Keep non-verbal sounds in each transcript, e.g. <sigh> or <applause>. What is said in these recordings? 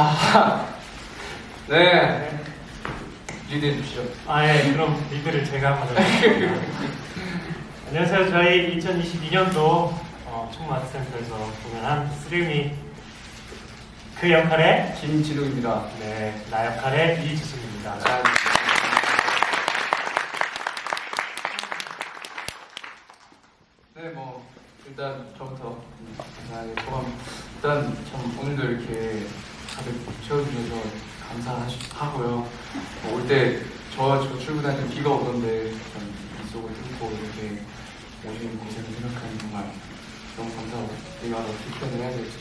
아, 네. 리드해 주시죠. 아, 예, 그럼 리드를 제가 한번 해볼게요. <laughs> 안녕하세요. 저희 2022년도 어, 총마스센터에서 공연한 스릴미 그 역할의 김진우입니다. 네, 나 역할의 이지승입니다. 자, 네, 뭐 일단 저부터 간단하게 소감. 일단 참 오늘도 이렇게 다들 채워주셔서 감사하고요. 올 때저저 출근할 때 비가 오던데 참 이속을 뚫고 이렇게 오신 고생을 생각하니 정말 너무 감사하고 이걸 어떻게 표현을 해야 될지.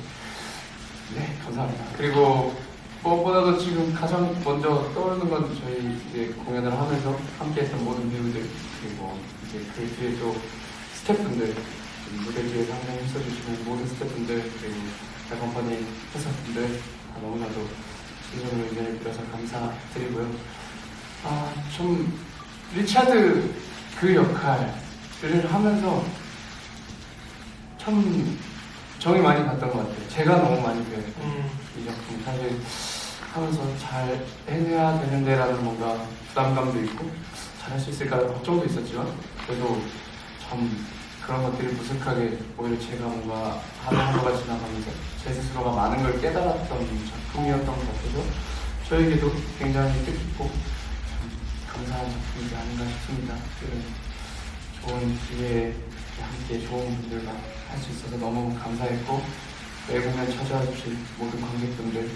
네, 감사합니다. 그리고 무엇보다도 지금 가장 먼저 떠오르는 건 저희 이제 공연을 하면서 함께했던 모든 배우들 그리고 이제 그 뒤에 또 스태프분들 무대 뒤에서 항상 힘써주시는 모든 스태프분들 그리고 달컴퍼니 회사분들 다 너무나도 진정으로 의견을 드려서 감사드리고요. 아, 좀 리차드 그 역할을 하면서 참 정이 많이 갔던 것 같아요. 제가 너무 많이 배웠고 음, 이 작품 사실 하면서 잘 해내야 되는데라는 뭔가 부담감도 있고 잘할 수 있을까 걱정도 있었지만 그래도 참 그런 것들이 무색하게 오히려 제가 뭔가 하루하루가 지나가면서 제 스스로가 많은 걸 깨달았던 작품이었던 것 같아서 저에게도 굉장히 뜻깊고 참 감사한 작품이지 아닌가 싶습니다. 이런 좋은 기회에 함께 좋은 분들과 할 수 있어서 너무 감사했고 외국에 찾아와 주신 모든 관객분들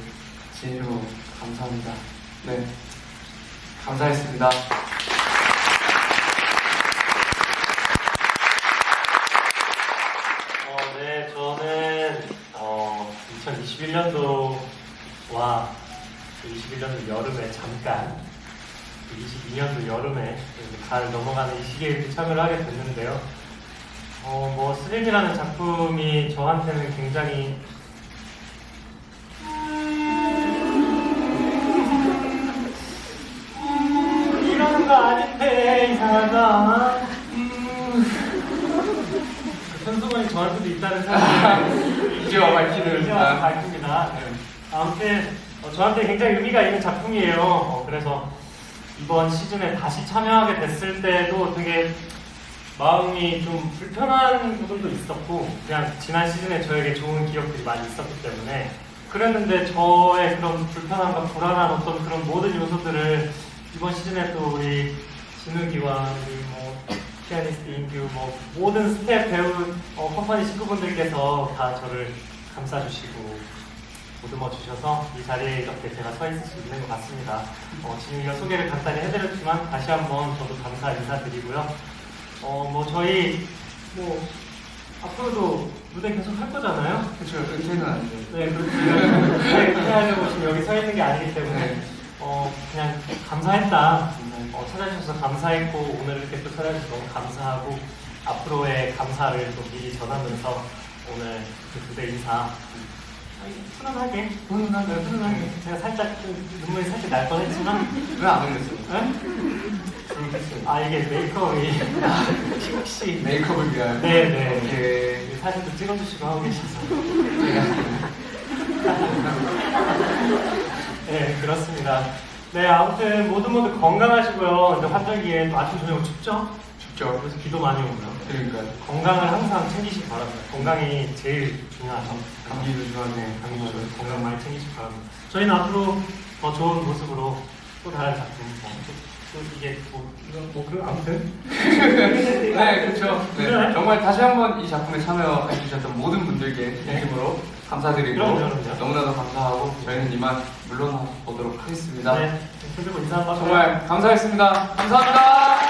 진심으로 감사합니다. 네, 감사했습니다. 어, 네, 저는 어, 2021년도와 21년도 여름에 잠깐 22년도 여름에 가을 넘어가는 이 시기에 참여를 하게 됐는데요. 어, 뭐 스릴이라는 작품이 저한테는 굉장히 음, 이러는 거 아닌데 이상하다. 음. 현수건이 저한테도 있다는 <laughs> 사실을 이제 와 밝히는. 이제 밝힙니다. 네. 아무튼 어, 저한테 굉장히 의미가 있는 작품이에요. 어, 그래서 이번 시즌에 다시 참여하게 됐을 때도 되게 마음이 좀 불편한 부분도 있었고 그냥 지난 시즌에 저에게 좋은 기억들이 많이 있었기 때문에 그랬는데 저의 그런 불편함과 불안한 어떤 그런 모든 요소들을 이번 시즌에 또 우리 진욱이와 우리 뭐 피아니스트 인규 뭐 모든 스태프 배우 어, 컴퍼니 식구분들께서 다 저를 감싸주시고 보듬어 주셔서 이 자리에 이렇게 제가 서 있을 수 있는 것 같습니다. 어, 진욱이가 소개를 간단히 해드렸지만 다시 한번 저도 감사 인사드리고요. 어, 뭐 저희 뭐 앞으로도 무대 계속 할 거잖아요. 그렇죠. 은퇴는 아니죠. 네, 그렇죠. 네, 그렇게 하려고 지금 여기 서 있는 게 아니기 때문에 네. 어, 그냥 감사했다. 어, 찾아주셔서 감사했고 오늘 이렇게 또 찾아주셔서 너무 감사하고 앞으로의 감사를 또 미리 전하면서 오늘 그 무대 인사 훈훈하게 훈훈하게 훈훈하게 제가 살짝 좀 눈물이 살짝 날 뻔했지만 왜안? 에? 그렇겠어요. 아 이게 메이크업이 혹시 메이크업을 위한. 네네 이렇게 사진도 찍어주시고 하고 계셔서 네 그렇습니다 네 아무튼 모두 모두 건강하시고요. 이제 환절기에 또 아침 저녁 춥죠? 춥죠. 그래서 비도 많이 오고요 그러니까 건강을 항상 챙기시기 바랍니다. 건강이 제일 중요하죠. 감기도 심하고 감기 감기도 조 건강 많이 챙기시기 바랍니다. 저희는 앞으로 더 좋은 모습으로 또 다른 작품 뭐, 또, 이게 뭐, 이건 뭐 그, 아무튼 <laughs> 네, 그렇죠. 네. 네. 정말 다시 한번 이 작품에 참여해 주셨던 모든 분들께 진심으로 감사드리고 그럼요, 그럼요. 너무나도 감사하고 저희는 이만 물러나 보도록 하겠습니다. 네, 그리고 인사 한번 정말 감사했습니다. 감사합니다.